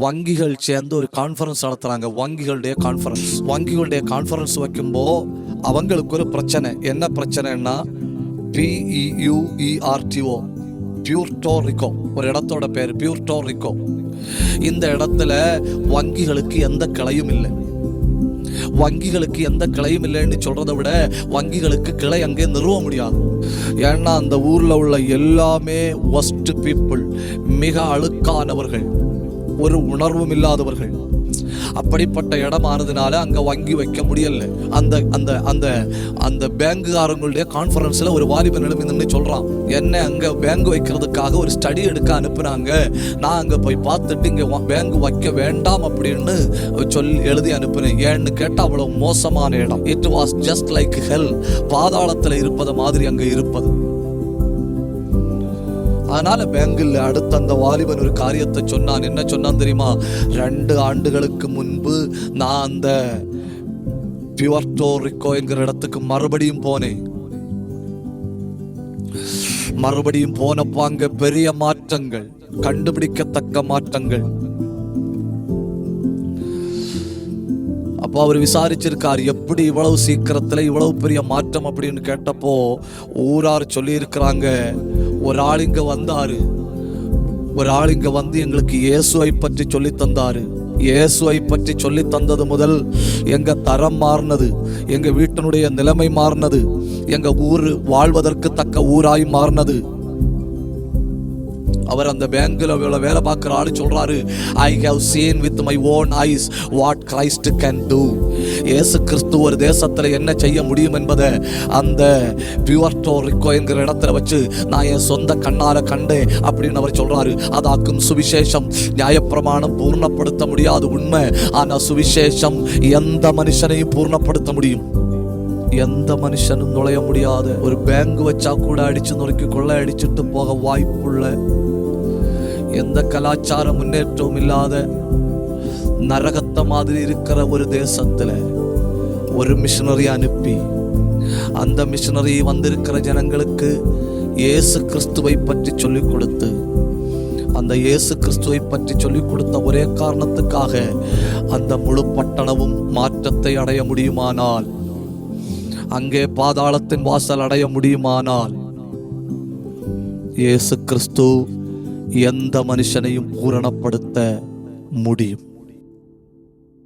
வங்கிகள் சேர்ந்து ஒரு கான்ஃபரன்ஸ் நடத்துகிறாங்க வங்கிகளுடைய கான்ஃபரன்ஸ் வங்கிகளுடைய கான்ஃபரன்ஸ் வைக்கும்போது அவங்களுக்கு ஒரு பிரச்சனை. என்ன பிரச்சனைன்னா E பிஇயூஇஆர்டிஓ பியூர்டோ ரிகோ ஒரு இடத்தோட பேர். பியூர்டோ ரிகோ இந்த இடத்துல வங்கிகளுக்கு எந்த கிளையும் இல்லை. வங்கிகளுக்கு எந்த கிளையும் இல்லைன்னு சொல்கிறத விட வங்கிகளுக்கு கிளை அங்கே நிறுவ முடியாது. ஏன்னா அந்த ஊரில் உள்ள எல்லாமே ஒஸ்ட் பீப்புள் மிக அழுக்கானவர்கள். ஒரு உணர்வும் இல்லாதவர்கள். அப்படிப்பட்ட இடமானதுனால அங்க வங்கி வைக்க முடியல. அந்த அந்த அந்த அந்த பேங்குகாரங்களுடைய கான்ஃபரன்ஸ்ல ஒரு வாலிபன் எழுப்பி நின்று சொல்றான் என்ன அங்க பேங்க் வைக்கிறதுக்காக ஒரு ஸ்டடி எடுக்க அனுப்புனாங்க. நான் அங்க போய் பார்த்துட்டு இங்க பேங்க் வைக்க வேண்டாம் அப்படின்னு சொல்லி எழுதி அனுப்புனேன். ஏன்னு கேட்டா அவ்வளவு மோசமான இடம். It was just like hell பாதாளத்துல இருப்பது மாதிரி அங்க இருப்பது. அதனால பேங்கில் அடுத்த அந்த வாலிபன் ஒரு காரியத்தை சொன்னான். என்ன சொன்னான் தெரியுமா? ரெண்டு ஆண்டுகளுக்கு முன்பு நான் அந்த பியூர்டோ ரிக்கோ என்கிற இடத்துக்கு மறுபடியும் போனேன். மறுபடியும் போனப்போ அங்க பெரிய மாற்றங்கள் கண்டுபிடிக்கத்தக்க மாற்றங்கள். அப்போ அவர் விசாரிச்சிருக்கார் எப்படி இவ்வளவு சீக்கிரத்தில் இவ்வளவு பெரிய மாற்றம்? அப்படின்னு கேட்டப்போ ஊரார் சொல்லியிருக்கிறாங்க ஒரு ஆள் இங்க வந்தாரு. ஒரு ஆள் இங்க வந்து எங்களுக்கு இயேசுவை பற்றி சொல்லி தந்தாரு. இயேசுவை பற்றி சொல்லி தந்தது முதல் எங்க தரம் மாறினது எங்க வீட்டினுடைய நிலைமை மாறினது எங்க ஊர் வாழ்வதற்கு தக்க ஊராய் மாறினது. அவர் அந்த பேங்க்ல வேலை பார்க்குற ஆளு சொல்றாரு. I have seen with my own eyes what Christ can do Yesu Kristu ஒரு தேசத்தில் என்ன செய்ய முடியும் என்பதை அந்த பியூர்டோ ரிக்கோ என்கிற இடத்துல வச்சு நான் என் சொந்த கண்ணால் கண்டேன் அப்படின்னு அவர் சொல்கிறாரு அதாக்கும் சுவிசேஷம். நியாயப்பிரமாணம் பூர்ணப்படுத்த முடியாது உண்மை. ஆனால் சுவிசேஷம் எந்த மனுஷனையும் பூர்ணப்படுத்த முடியும். எந்த மனுஷனும் நுழைய முடியாது ஒரு பேங்க் வச்சா கூட அடிச்சு நொறுக்கி கொள்ள அடிச்சுட்டு போக வாய்ப்புள்ள எந்த கலாச்சார முன்னேற்றமும் இல்லாத நரகத்த மாதிரி இருக்கிற ஒரு தேசத்துல ஒரு மிஷனரி அனுப்பி அந்த மிஷனரி வந்திருக்கிற ஜனங்களுக்கு இயேசு கிறிஸ்துவை பற்றி சொல்லிக் கொடுத்து அந்த இயேசு கிறிஸ்துவை பற்றி சொல்லிக் கொடுத்த ஒரே காரணத்துக்காக அந்த முழு பட்டணமும் மாற்றத்தை அடைய முடியுமானால் அங்கே பாதாளத்தின் வாசல் அடைய முடியுமானால் இயேசு கிறிஸ்து எந்த மனுஷனையும் பூரணப்படுத்த முடியும்.